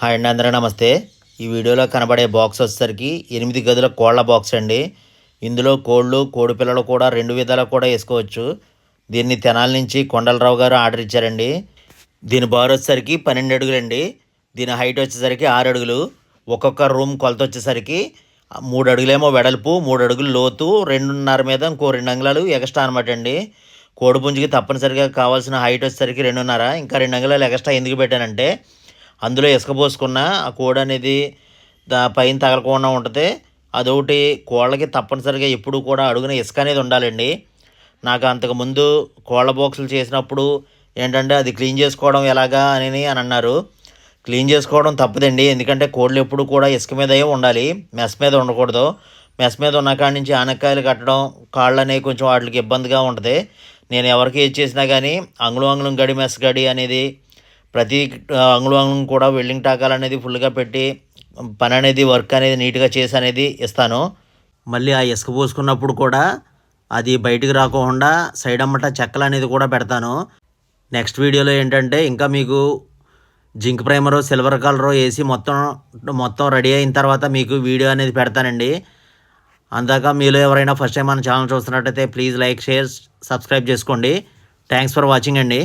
Hi అండి అందరూ నమస్తే. ఈ వీడియోలో కనబడే బాక్స్ వచ్చేసరికి ఎనిమిది గదుల కోళ్ళ బాక్స్ అండి. ఇందులో కోళ్ళు కోడి పిల్లలు కూడా రెండు విధాలు కూడా వేసుకోవచ్చు. దీన్ని తెనాల నుంచి కొండలరావు గారు ఆర్డర్ ఇచ్చారండి. దీని బార్ వచ్చేసరికి పన్నెండు అడుగులండి. దీని హైట్ వచ్చేసరికి ఆరు అడుగులు. ఒక్కొక్క రూమ్ కొలత వచ్చేసరికి మూడు అడుగులేమో వెడల్పు మూడు అడుగులు లోతు రెండున్నర మీద ఇంకో రెండు అంగుళాలు ఎక్స్ట్రా అనమాట అండి. కోడిపుంజికి తప్పనిసరిగా కావాల్సిన హైట్ వచ్చేసరికి రెండున్నర ఇంకా రెండు అంగుళాలు ఎక్స్ట్రా ఎందుకు పెట్టానంటే అందులో ఇసుక పోసుకున్న ఆ కోడి అనేది దా పైన తగలకుండా ఉంటుంది. అదొకటి కోళ్ళకి తప్పనిసరిగా ఎప్పుడు కూడా అడుగున ఇసుక అనేది ఉండాలండి. నాకు అంతకుముందు కోళ్ళ బాక్సులు చేసినప్పుడు ఏంటంటే అది క్లీన్ చేసుకోవడం ఎలాగా అని అని అన్నారు క్లీన్ చేసుకోవడం తప్పదండి. ఎందుకంటే కోళ్ళు ఎప్పుడు కూడా ఇసుక మీదే ఉండాలి. మెస్ మీద ఉండకూడదు. మెస్ మీద ఉన్న కాడి నుంచి ఆనకాయలు కట్టడం కాళ్ళు అనేవి కొంచెం వాటికి ఇబ్బందిగా ఉంటుంది. నేను ఎవరికి ఏది చేసినా కానీ అంగుళం అంగుళం గడి మెస్ గడి అనేది ప్రతి అంగుళం అంగుళం కూడా వెల్డింగ్ టాకాలు అనేది ఫుల్గా పెట్టి పని అనేది వర్క్ అనేది నీట్గా చేసి అనేది ఇస్తాను. మళ్ళీ ఆ ఇసుక పోసుకున్నప్పుడు కూడా అది బయటికి రాకుండా సైడ్ అమ్మట చెక్కలు అనేది కూడా పెడతాను. నెక్స్ట్ వీడియోలో ఏంటంటే ఇంకా మీకు జింక్ ప్రైమరు సిల్వర్ కలరు వేసి మొత్తం మొత్తం రెడీ అయిన తర్వాత మీకు వీడియో అనేది పెడతానండి. అందాక మీలో ఎవరైనా ఫస్ట్ టైం మన ఛానల్ చూస్తున్నట్టయితే ప్లీజ్ లైక్ షేర్ సబ్స్క్రైబ్ చేసుకోండి. థ్యాంక్స్ ఫర్ వాచింగ్ అండి.